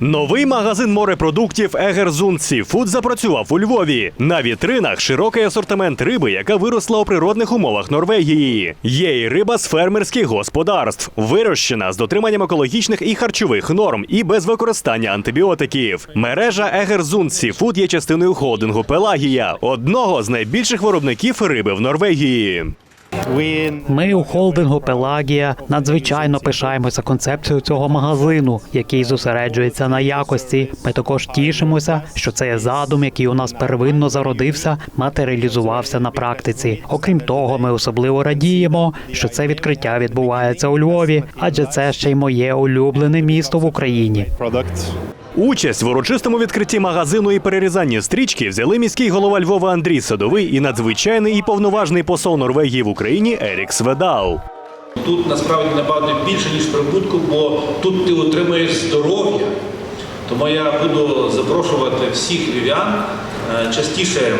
Новий магазин морепродуктів Егерзун Сіфуд запрацював у Львові. На вітринах широкий асортимент риби, яка виросла у природних умовах Норвегії. Є і риба з фермерських господарств, вирощена з дотриманням екологічних і харчових норм і без використання антибіотиків. Мережа Егерзун Сіфуд є частиною холдингу Пелагія, одного з найбільших виробників риби в Норвегії. Ми у холдингу Пелагія надзвичайно пишаємося концепцією цього магазину, який зосереджується на якості. Ми також тішимося, що цей задум, який у нас первинно зародився, матеріалізувався на практиці. Окрім того, ми особливо радіємо, що це відкриття відбувається у Львові, адже це ще й моє улюблене місто в Україні. Участь в урочистому відкритті магазину і перерізанні стрічки взяли міський голова Львова Андрій Садовий і надзвичайний і повноважний посол Норвегії в Україні Ерік Сведал. Тут насправді набагато більше, ніж прибутку, бо тут ти отримаєш здоров'я. Тому я буду запрошувати всіх львів'ян е, частіше е,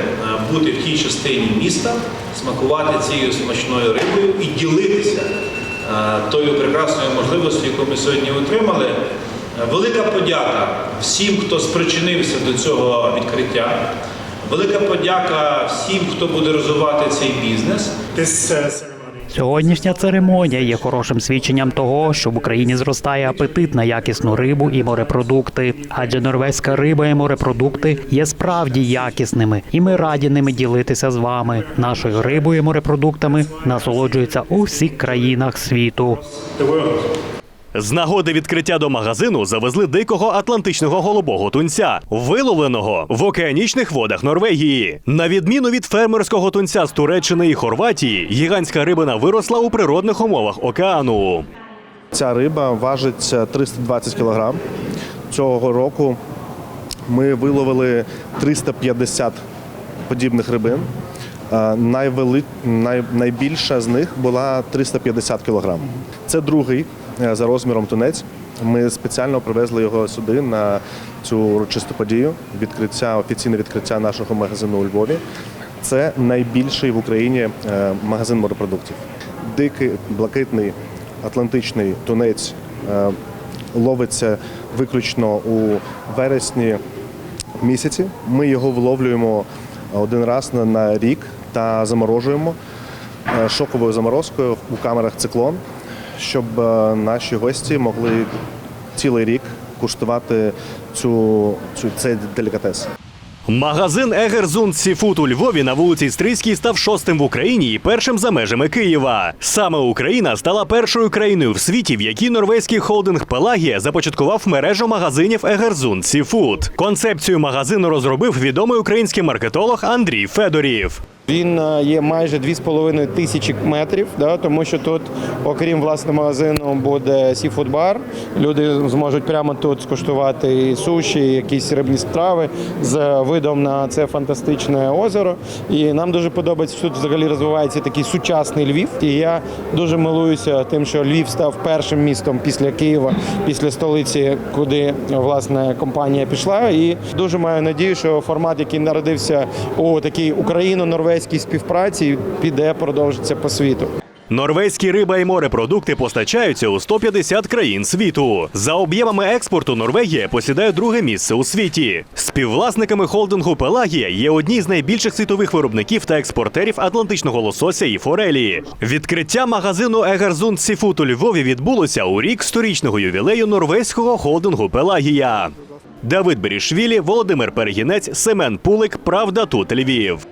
бути в тій частині міста, смакувати цією смачною рибою і ділитися е, тою прекрасною можливістю, яку ми сьогодні отримали. Велика подяка всім, хто спричинився до цього відкриття. Велика подяка всім, хто буде розвивати цей бізнес. Uh, Сьогоднішня церемонія є хорошим свідченням того, що в Україні зростає апетит на якісну рибу і морепродукти. Адже норвезька риба і морепродукти є справді якісними, і ми раді ними ділитися з вами. Нашою рибою і морепродуктами насолоджуються у всіх країнах світу. З нагоди відкриття до магазину завезли дикого атлантичного голубого тунця, виловленого в океанічних водах Норвегії. На відміну від фермерського тунця з Туреччини і Хорватії, гігантська рибина виросла у природних умовах океану. Ця риба важить е, 320 кг. Цього року ми виловили 350 подібних рибин. Е, Найвели... Най... Найбільша з них була 350 кг. Це другий е, за розміром тунець. Ми спеціально привезли його сюди на цю урочисту подію. Відкриття, офіційне відкриття нашого магазину у Львові. Це найбільший в Україні е, магазин морепродуктів. Дикий, блакитний атлантичний тунець е, ловиться виключно у вересні місяці. Ми його виловлюємо один раз на, рік та заморожуємо е, шоковою заморозкою у камерах циклон, щоб е, наші гості могли цілий рік куштувати цю, цю цей делікатес. Магазин Егерзунд Сіфуд у Львові на вулиці Стрийській став шостим в Україні і першим за межами Києва. Саме Україна стала першою країною в світі, в якій норвезький холдинг Пелагія започаткував мережу магазинів Егерзунд Сіфуд. Концепцію магазину розробив відомий український маркетолог Андрій Федорів. Він е, є майже 2,5 тисячі метрів, да, тому що тут, окрім власне магазину, буде сіфуд-бар. Люди зможуть прямо тут скуштувати і суші, і якісь рибні страви з видом на це фантастичне озеро. І нам дуже подобається, що тут взагалі розвивається такий сучасний Львів. І я дуже милуюся тим, що Львів став першим містом після Києва, після столиці, куди власне компанія пішла. І дуже маю надію, що формат, який народився у такій україно-норвезькій співпраці, піде продовжиться по світу. Норвезькі риба і морепродукти постачаються у 150 країн світу. За об'ємами експорту Норвегія посідає друге місце у світі. Співвласниками холдингу Пелагія є одні з найбільших світових виробників та експортерів атлантичного лосося і форелі. Відкриття магазину Егерзунд Сіфуд у Львові відбулося у рік сторічного ювілею норвезького холдингу Пелагія. Давид Берішвілі, Володимир Перегінець, Семен Пулик. Правда тут Львів.